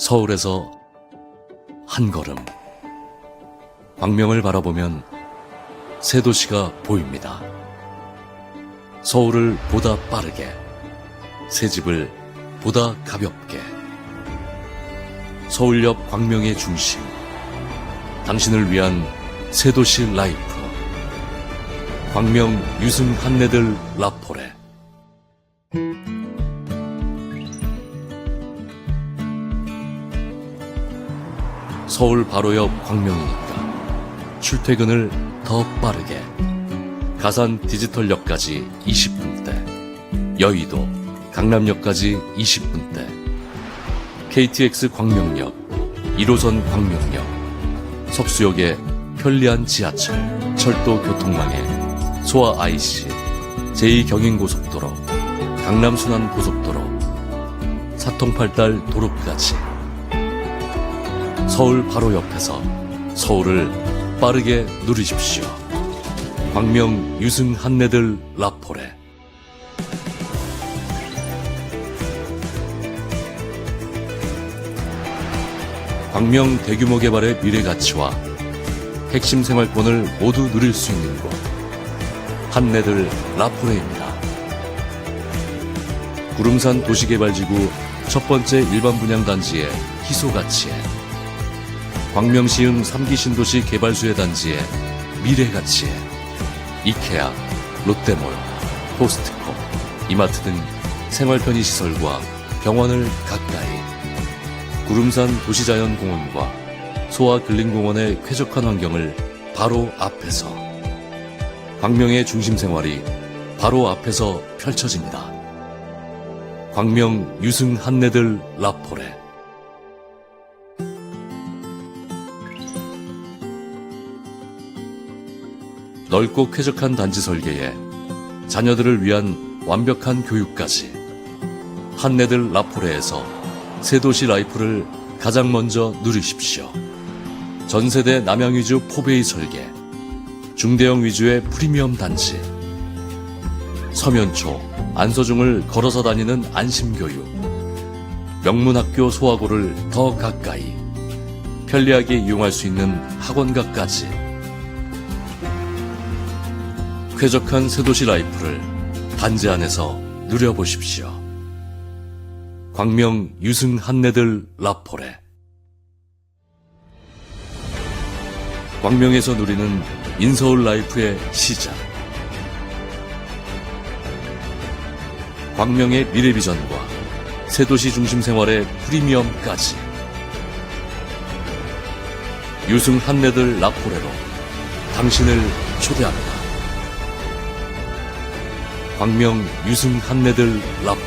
서울에서 한 걸음. 광명을 바라보면 새 도시가 보입니다. 서울을 보다 빠르게, 새 집을 보다 가볍게. 서울역 광명의 중심. 당신을 위한 새 도시 라이프. 광명 유승 한내들 라포레. 서울 바로 옆 광명이니까. 출퇴근을 더 빠르게. 가산 디지털역까지 20분대. 여의도 강남역까지 20분대. KTX 광명역 1호선 광명역 석수역의 편리한 지하철 철도 교통망에 소아 IC 제2경인고속도로 강남순환고속도로 사통팔달 도로까지 서울 바로 옆에서 서울을 빠르게 누리십시오. 광명 유승 한내들 라포레. 광명 대규모 개발의 미래 가치와 핵심 생활권을 모두 누릴 수 있는 곳. 한내들 라포레입니다. 구름산 도시개발지구 첫 번째 일반 분양 단지의 희소 가치에 광명시흥 3기 신도시 개발수혜 단지의 미래 가치에 이케아, 롯데몰, 포스트코, 이마트 등 생활 편의 시설과 병원을 가까이 구름산 도시자연공원과 소아 근린공원의 쾌적한 환경을 바로 앞에서 광명의 중심 생활이 바로 앞에서 펼쳐집니다. 광명 유승 한내들 라포레 넓고 쾌적한 단지 설계에 자녀들을 위한 완벽한 교육까지. 한내들 라포레에서 새도시 라이프를 가장 먼저 누리십시오. 전세대 남양 위주 포베이 설계, 중대형 위주의 프리미엄 단지, 서면초, 안서중을 걸어서 다니는 안심교육, 명문학교 소아고를 더 가까이, 편리하게 이용할 수 있는 학원가까지, 쾌적한 새도시 라이프를 단지 안에서 누려보십시오. 광명 유승 한내들 라포레 광명에서 누리는 인서울 라이프의 시작 광명의 미래 비전과 새도시 중심 생활의 프리미엄까지 유승 한내들 라포레로 당신을 초대합니다. 광명 유승 한내들 라포레